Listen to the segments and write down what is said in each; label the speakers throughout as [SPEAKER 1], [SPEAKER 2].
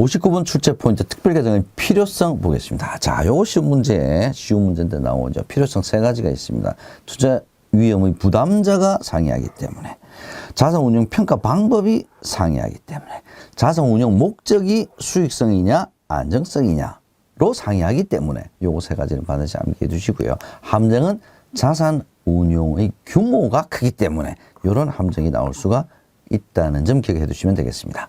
[SPEAKER 1] 59번 출제 포인트 특별 계정의 필요성 보겠습니다. 자, 쉬운 문제, 쉬운 문제인데 나오죠. 필요성 세 가지가 있습니다. 투자 위험의 부담자가 상이하기 때문에, 자산 운용 평가 방법이 상이하기 때문에, 자산 운용 목적이 수익성이냐, 안정성이냐로 상이하기 때문에 요거 세 가지는 반드시 암기해 두시고요. 함정은 자산 운용의 규모가 크기 때문에 이런 함정이 나올 수가 있다는 점 기억해 두시면 되겠습니다.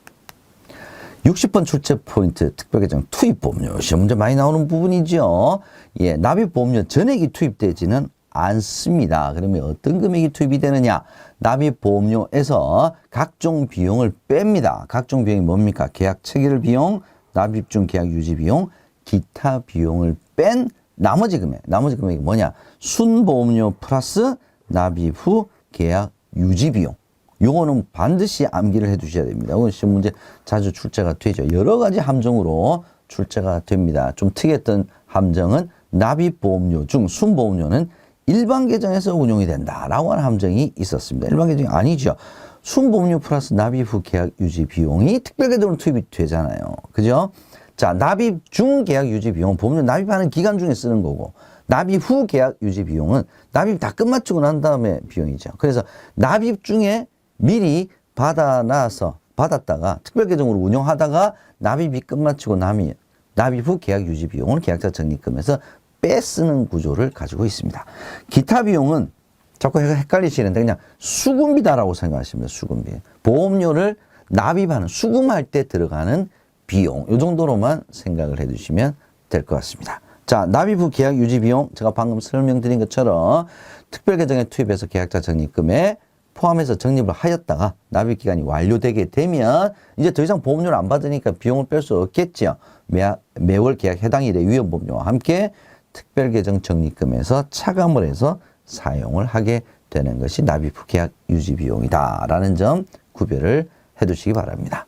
[SPEAKER 1] 60번 출제 포인트 특별계정 투입보험료 시험 문제 많이 나오는 부분이죠. 예, 납입보험료 전액이 투입되지는 않습니다. 그러면 어떤 금액이 투입이 되느냐? 납입보험료에서 각종 비용을 뺍니다. 각종 비용이 뭡니까? 계약 체결 비용, 납입 중 계약 유지 비용, 기타 비용을 뺀 나머지 금액. 나머지 금액이 뭐냐? 순보험료 플러스 납입 후 계약 유지 비용. 요거는 반드시 암기를 해 두셔야 됩니다. 이건 시험 문제 자주 출제가 되죠. 여러 가지 함정으로 출제가 됩니다. 좀 특이했던 함정은 납입보험료 중 순보험료는 일반 계정에서 운용이 된다라고 하는 함정이 있었습니다. 일반 계정이 아니죠. 순보험료 플러스 납입 후 계약 유지 비용이 특별 계정으로 투입이 되잖아요. 그죠? 자, 납입 중 계약 유지 비용, 보험료 납입하는 기간 중에 쓰는 거고, 납입 후 계약 유지 비용은 납입 다 끝마치고 난 다음에 비용이죠. 그래서 납입 중에 미리 받아놔서 받았다가 특별 계정으로 운영하다가 납입이 끝마치고 남이 납입 후 계약 유지 비용을 계약자 적립금에서 빼쓰는 구조를 가지고 있습니다. 기타 비용은 자꾸 헷갈리시는데 그냥 수금비다라고 생각하시면. 수금비. 보험료를 납입하는 수금할 때 들어가는 비용 이 정도로만 생각을 해두시면 될 것 같습니다. 자 납입 후 계약 유지 비용 제가 방금 설명드린 것처럼 특별 계정에 투입해서 계약자 적립금에 포함해서 적립을 하였다가 납입 기간이 완료되게 되면 이제 더 이상 보험료를 안 받으니까 비용을 뺄 수 없겠죠. 매, 매월 계약 해당 일의 위험 보험료와 함께 특별 계정 적립금에서 차감을 해서 사용을 하게 되는 것이 납입 후 계약 유지 비용이다라는 점 구별을 해 두시기 바랍니다.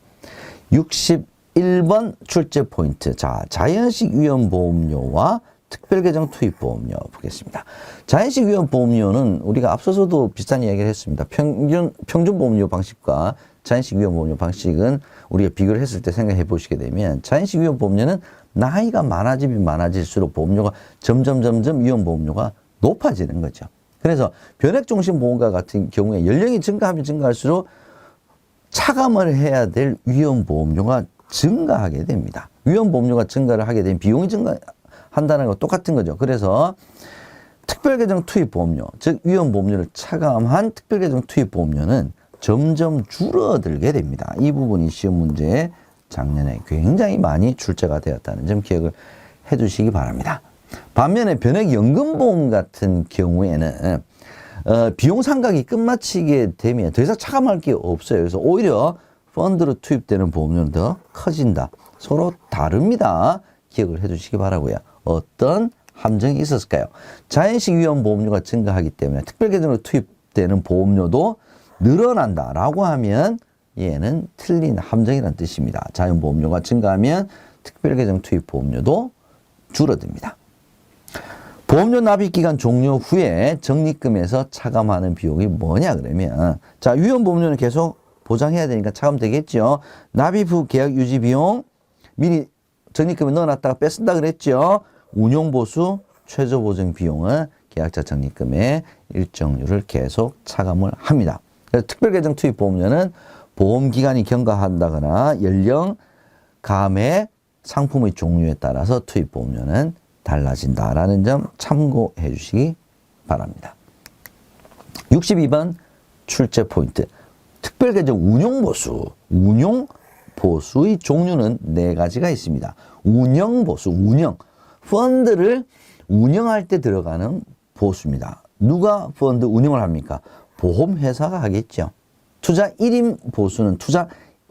[SPEAKER 1] 61번 출제 포인트. 자, 자연식 위험 보험료와 특별계정 투입 보험료 보겠습니다. 자연식 위험 보험료는 우리가 앞서서도 비슷한 이야기를 했습니다. 평균, 평균 보험료 방식과 자연식 위험 보험료 방식은 우리가 비교를 했을 때 생각해 보시게 되면 자연식 위험 보험료는 나이가 많아지면 많아질수록 보험료가 점점 점점 위험 보험료가 높아지는 거죠. 그래서 변액종신보험과 같은 경우에 연령이 증가하면 증가할수록 차감을 해야 될 위험 보험료가 증가하게 됩니다. 위험 보험료가 증가를 하게 되면 비용이 증가 한다는 거 똑같은 거죠. 그래서 특별계정 투입 보험료, 즉 위험 보험료를 차감한 특별계정 투입 보험료는 점점 줄어들게 됩니다. 이 부분이 시험 문제에 작년에 굉장히 많이 출제가 되었다는 점 기억을 해 두시기 바랍니다. 반면에 변액연금보험 같은 경우에는 어, 비용 상각이 끝마치게 되면 더 이상 차감할 게 없어요. 그래서 오히려 펀드로 투입되는 보험료는 더 커진다. 서로 다릅니다. 기억을 해 주시기 바라고요. 어떤 함정이 있었을까요? 자연식 위험 보험료가 증가하기 때문에 특별 계정으로 투입되는 보험료도 늘어난다라고 하면 얘는 틀린 함정이라는 뜻입니다. 자연 보험료가 증가하면 특별 계정 투입 보험료도 줄어듭니다. 보험료 납입 기간 종료 후에 적립금에서 차감하는 비용이 뭐냐 그러면 자 위험 보험료는 계속 보장해야 되니까 차감되겠죠. 납입 후 계약 유지 비용 미리 적립금에 넣어놨다가 뺐쓴다 그랬죠. 운용보수 최저 보증 비용은 계약자 적립금의 일정률을 계속 차감을 합니다. 특별계정 투입 보험료는 보험 기간이 경과한다거나 연령, 감액, 상품의 종류에 따라서 투입 보험료는 달라진다라는 점 참고해 주시기 바랍니다. 62번 출제 포인트. 특별계정 운용보수. 운용보수의 종류는 네 가지가 있습니다. 운영보수, 운영. 펀드를 운영할 때 들어가는 보수입니다. 누가 펀드 운영을 합니까? 보험회사가 하겠죠. 투자 1임 보수는 투자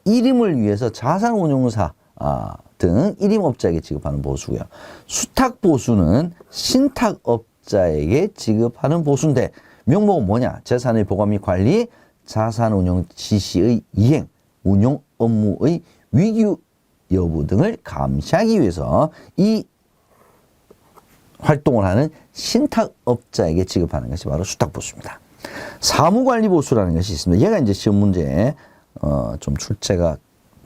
[SPEAKER 1] 1임을 위해서 자산운용사 아, 등 1임 업자에게 지급하는 보수고요. 수탁 보수는 신탁 업자에게 지급하는 보수인데 명목은 뭐냐? 재산의 보관 및 관리, 자산운용 지시의 이행, 운용 업무의 위기 여부 등을 감시하기 위해서 이 활동을 하는 신탁업자에게 지급하는 것이 바로 수탁보수입니다. 사무관리보수라는 것이 있습니다. 얘가 이제 시험 문제에 어, 좀 출제가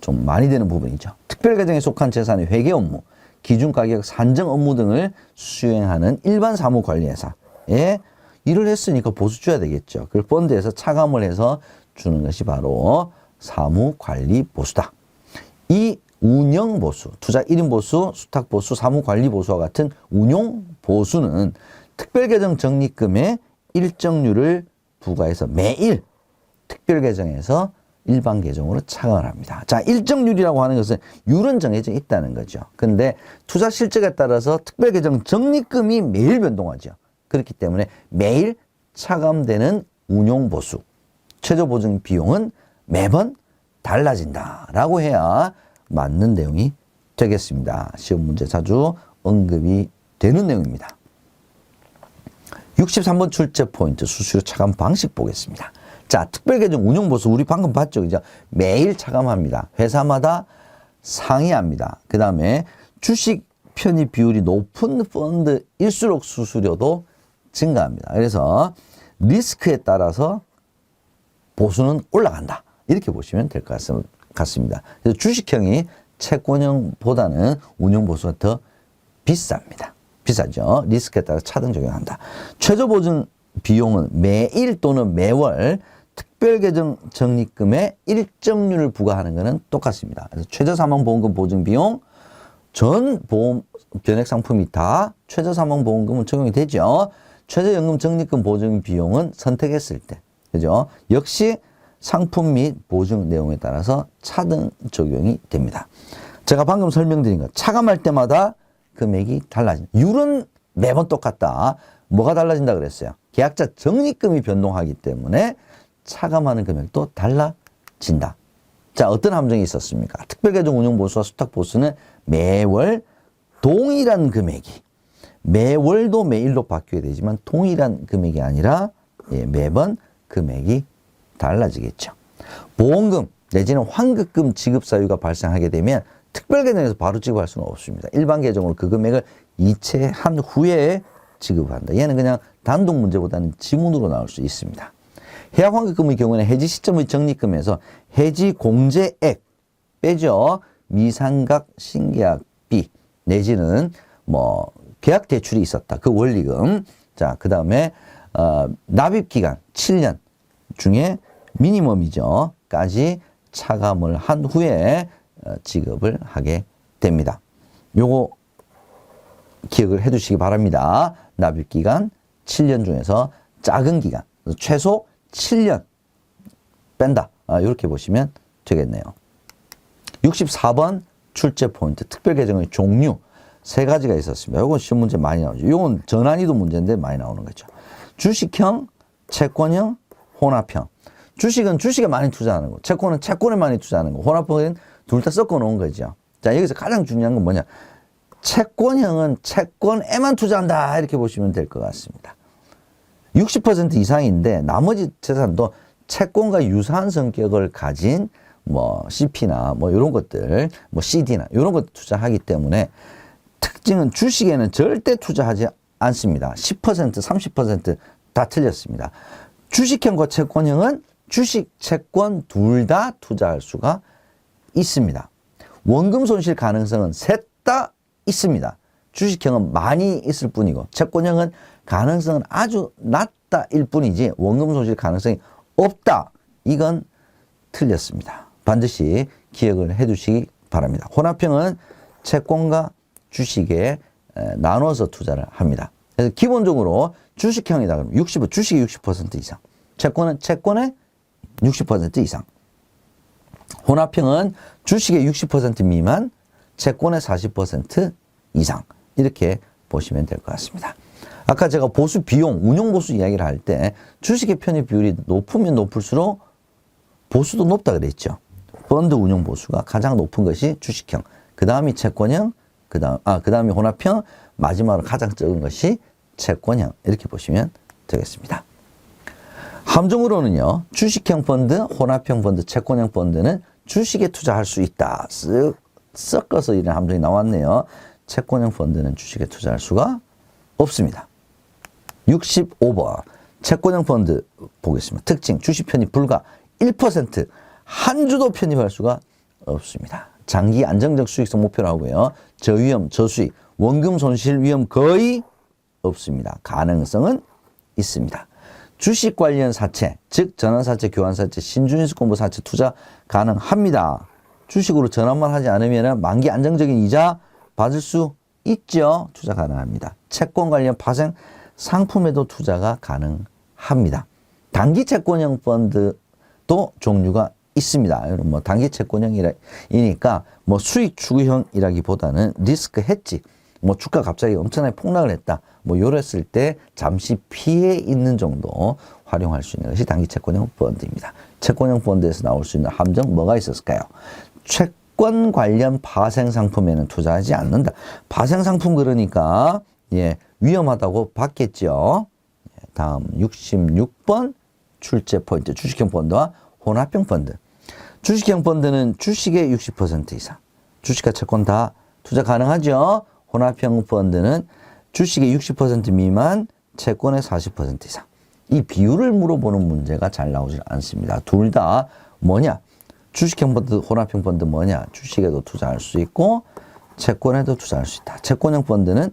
[SPEAKER 1] 좀 많이 되는 부분이죠. 특별계정에 속한 재산의 회계 업무, 기준가격 산정 업무 등을 수행하는 일반 사무관리회사에 일을 했으니까 보수 줘야 되겠죠. 그걸 펀드에서 차감을 해서 주는 것이 바로 사무관리 보수다. 이 운영 보수, 투자 1인 보수, 수탁 보수, 사무 관리 보수와 같은 운용 보수는 특별계정 적립금의 일정률을 부과해서 매일 특별계정에서 일반 계정으로 차감을 합니다. 자, 일정률이라고 하는 것은 율은 정해져 있다는 거죠. 근데 투자 실적에 따라서 특별 계정 적립금이 매일 변동하죠. 그렇기 때문에 매일 차감되는 운용 보수, 최저 보증 비용은 매번 달라진다라고 해야 맞는 내용이 되겠습니다. 시험 문제 자주 언급이 되는 내용입니다. 63번 출제 포인트 수수료 차감 방식 보겠습니다. 자, 특별계정 운용보수 우리 방금 봤죠. 그죠? 매일 차감합니다. 회사마다 상이합니다. 그 다음에 주식 편입 비율이 높은 펀드일수록 수수료도 증가합니다. 그래서 리스크에 따라서 보수는 올라간다. 이렇게 보시면 될 것 같습니다. 그래서 주식형이 채권형보다는 운용보수가 더 비쌉니다. 비싸죠. 리스크에 따라 차등 적용한다. 최저 보증 비용은 매일 또는 매월 특별 계정 적립금의 일정률을 부과하는 것은 똑같습니다. 그래서 최저 사망 보험금 보증 비용 전 보험 변액 상품이 다 최저 사망 보험금은 적용이 되죠. 최저 연금 적립금 보증 비용은 선택했을 때, 그죠? 역시 상품 및 보증 내용에 따라서 차등 적용이 됩니다. 제가 방금 설명드린 것, 차감할 때마다 금액이 달라진다. 율은 매번 똑같다. 뭐가 달라진다 그랬어요? 계약자 적립금이 변동하기 때문에 차감하는 금액도 달라진다. 자, 어떤 함정이 있었습니까? 특별계정 운용보수와 수탁보수는 매월 동일한 금액이 매월도 매일로 바뀌어야 되지만 동일한 금액이 아니라 예, 매번 금액이 달라지겠죠. 보험금 내지는 환급금 지급 사유가 발생하게 되면 특별 계정에서 바로 지급할 수는 없습니다. 일반 계정으로 그 금액을 이체한 후에 지급한다. 얘는 그냥 단독 문제보다는 지문으로 나올 수 있습니다. 해약 환급금의 경우에는 해지 시점의 적립금에서 해지 공제액 빼죠. 미상각 신계약비 내지는 뭐 계약 대출이 있었다. 그 원리금. 자, 그 다음에 어, 납입 기간 7년 중에 미니멈이죠. 까지 차감을 한 후에 어, 지급을 하게 됩니다. 요거 기억을 해 두시기 바랍니다. 납입 기간 7년 중에서 작은 기간, 최소 7년 뺀다. 아, 이렇게 보시면 되겠네요. 64번 출제 포인트 특별 계정의 종류 세 가지가 있었습니다. 이건 시험 문제 많이 나오죠. 이건 전환이도 문제인데 많이 나오는 거죠. 주식형, 채권형, 혼합형. 주식은 주식에 많이 투자하는 거, 채권은 채권에 많이 투자하는 거, 혼합형은 둘 다 섞어 놓은 거죠. 자, 여기서 가장 중요한 건 뭐냐? 채권형은 채권에만 투자한다. 이렇게 보시면 될 것 같습니다. 60% 이상인데 나머지 재산도 채권과 유사한 성격을 가진 뭐 CP나 뭐 이런 것들, 뭐 CD나 이런 것 투자하기 때문에 특징은 주식에는 절대 투자하지 않습니다. 10%, 30%다 틀렸습니다. 주식형과 채권형은 주식, 채권 둘 다 투자할 수가 있습니다. 원금 손실 가능성은 셋 다 있습니다. 주식형은 많이 있을 뿐이고 채권형은 가능성은 아주 낮다일 뿐이지 원금 손실 가능성이 없다. 이건 틀렸습니다. 반드시 기억을 해 두시기 바랍니다. 혼합형은 채권과 주식에 나눠서 투자를 합니다. 그래서 기본적으로 주식형이다 그러면 60, 주식이 60% 이상, 채권은 채권의 60% 이상. 혼합형은 주식의 60% 미만, 채권의 40% 이상. 이렇게 보시면 될 것 같습니다. 아까 제가 보수 비용, 운용 보수 이야기를 할 때 주식의 편입 비율이 높으면 높을수록 보수도 높다 그랬죠. 펀드 운용 보수가 가장 높은 것이 주식형, 그 다음이 채권형, 그 다음, 아, 그 다음이 혼합형, 마지막으로 가장 적은 것이 채권형. 이렇게 보시면 되겠습니다. 함정으로는요, 주식형 펀드, 혼합형 펀드, 채권형 펀드는 주식에 투자할 수 있다. 쓱 섞어서 이런 함정이 나왔네요. 채권형 펀드는 주식에 투자할 수가 없습니다. 65번. 채권형 펀드 보겠습니다. 특징, 주식 편입 불가 1%한 주도 편입할 수가 없습니다. 장기 안정적 수익성 목표로 하고요. 저위험, 저수익, 원금 손실 위험 거의 없습니다. 가능성은 있습니다. 주식 관련 사채, 즉 전환사채, 교환사채, 신주인수 공부 사채 투자 가능합니다. 주식으로 전환만 하지 않으면 만기 안정적인 이자 받을 수 있죠. 투자 가능합니다. 채권 관련 파생 상품에도 투자가 가능합니다. 단기 채권형 펀드도 종류가 있습니다. 뭐 단기 채권형이니까 뭐 수익 추구형이라기보다는 리스크 헤지 뭐 주가 갑자기 엄청나게 폭락을 했다. 뭐 요랬을 때 잠시 피해 있는 정도 활용할 수 있는 것이 단기 채권형 펀드입니다. 채권형 펀드에서 나올 수 있는 함정 뭐가 있었을까요? 채권 관련 파생 상품에는 투자하지 않는다. 파생 상품 그러니까 예, 위험하다고 봤겠죠. 예, 다음 66번 출제 포인트 주식형 펀드와 혼합형 펀드. 주식형 펀드는 주식의 60% 이상. 주식과 채권 다 투자 가능하죠. 혼합형 펀드는 주식의 60% 미만, 채권의 40% 이상. 이 비율을 물어보는 문제가 잘 나오지 않습니다. 둘 다 뭐냐? 주식형 펀드, 혼합형 펀드 뭐냐? 주식에도 투자할 수 있고 채권에도 투자할 수 있다. 채권형 펀드는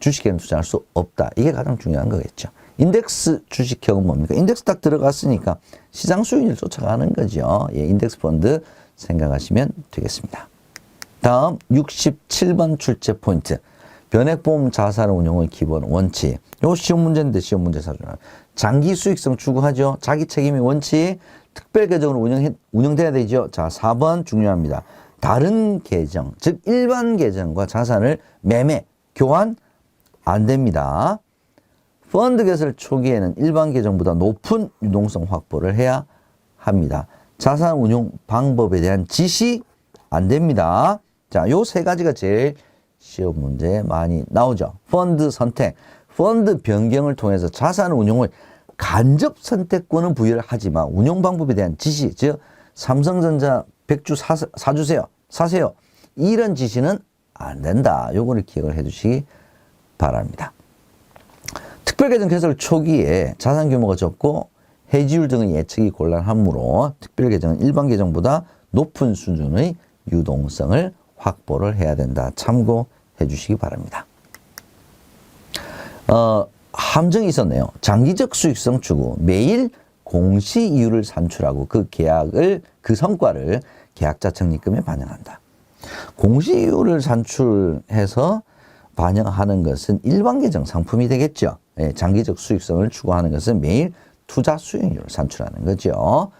[SPEAKER 1] 주식에는 투자할 수 없다. 이게 가장 중요한 거겠죠. 인덱스 주식형은 뭡니까? 인덱스 딱 들어갔으니까 시장 수익률 쫓아가는 거죠. 예, 인덱스 펀드 생각하시면 되겠습니다. 다음 67번 출제 포인트. 변액보험 자산 운용의 기본 원칙. 요 시험 문제인데 시험 문제 사주는 장기 수익성 추구하죠. 자기 책임의 원칙. 특별 계정으로 운영 운영돼야 되죠. 자, 4번 중요합니다. 다른 계정, 즉 일반 계정과 자산을 매매, 교환 안 됩니다. 펀드 개설 초기에는 일반 계정보다 높은 유동성 확보를 해야 합니다. 자산 운용 방법에 대한 지시 안 됩니다. 자, 요 세 가지가 제일 시험 문제에 많이 나오죠. 펀드 선택, 펀드 변경을 통해서 자산 운용을 간접 선택권은 부여를 하지만 운용 방법에 대한 지시, 즉 삼성전자 백주 사, 사주세요, 사세요. 이런 지시는 안 된다. 요거를 기억을 해 주시기 바랍니다. 특별계정 개설 초기에 자산 규모가 적고 해지율 등의 예측이 곤란하므로 특별계정은 일반 계정보다 높은 수준의 유동성을 확보를 해야 된다. 참고해 주시기 바랍니다. 어, 함정이 있었네요. 장기적 수익성 추구. 매일 공시 이율을 산출하고 그 계약을, 그 성과를 계약자 적립금에 반영한다. 공시 이율을 산출해서 반영하는 것은 일반 계정 상품이 되겠죠. 예, 장기적 수익성을 추구하는 것은 매일 투자 수익률을 산출하는 거죠.